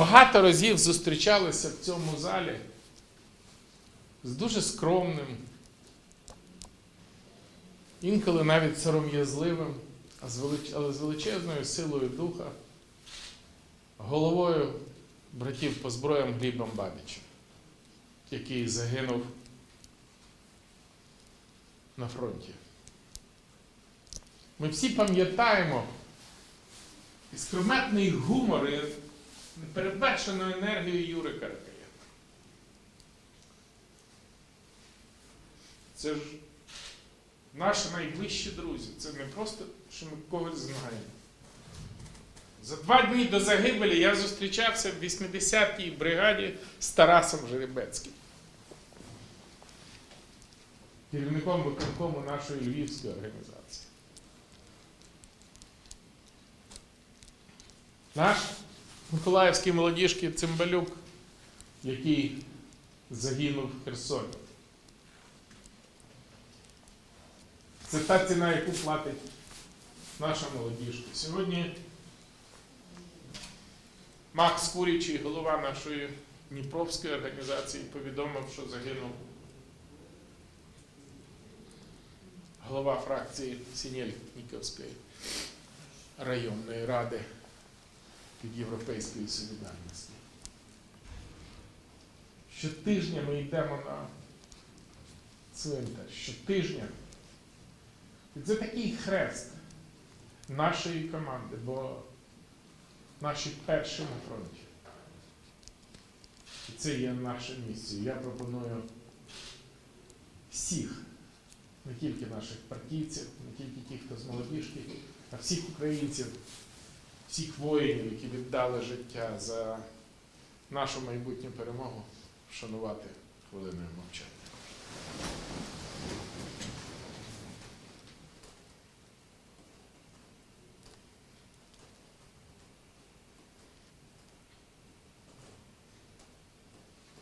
багато разів зустрічалися в цьому залі з дуже скромним, інколи навіть сором'язливим, але з величезною силою духа, головою братів по зброям Глібом Бабічем, який загинув на фронті. Ми всі пам'ятаємо іскрометний гумор і непередбачену енергію Юри Каракая. Це ж наші найближчі друзі. Це не просто, що ми когось знаємо. За два дні до загибелі я зустрічався в 80-й бригаді з Тарасом Жеребецьким. Керівником виконкому нашої львівської організації. Наш Миколаївський молодіжки Цимбалюк, який загинув в Херсоні. Це та ціна, яку платить наша молодіжка. Сьогодні Макс Курічий, голова нашої Дніпровської організації, повідомив, що загинув голова фракції Сінєльніковської районної ради від Європейської солідарності. Щотижня ми йдемо на цвинтар. Щотижня. І це такий хрест нашої команди, бо наші перші на фронті. І це є наша місія. Я пропоную всіх, не тільки наших партійців, не тільки тих, хто з молодіжки, а всіх українців, всіх воїнів, які віддали життя за нашу майбутню перемогу, вшанувати хвилиною мовчання.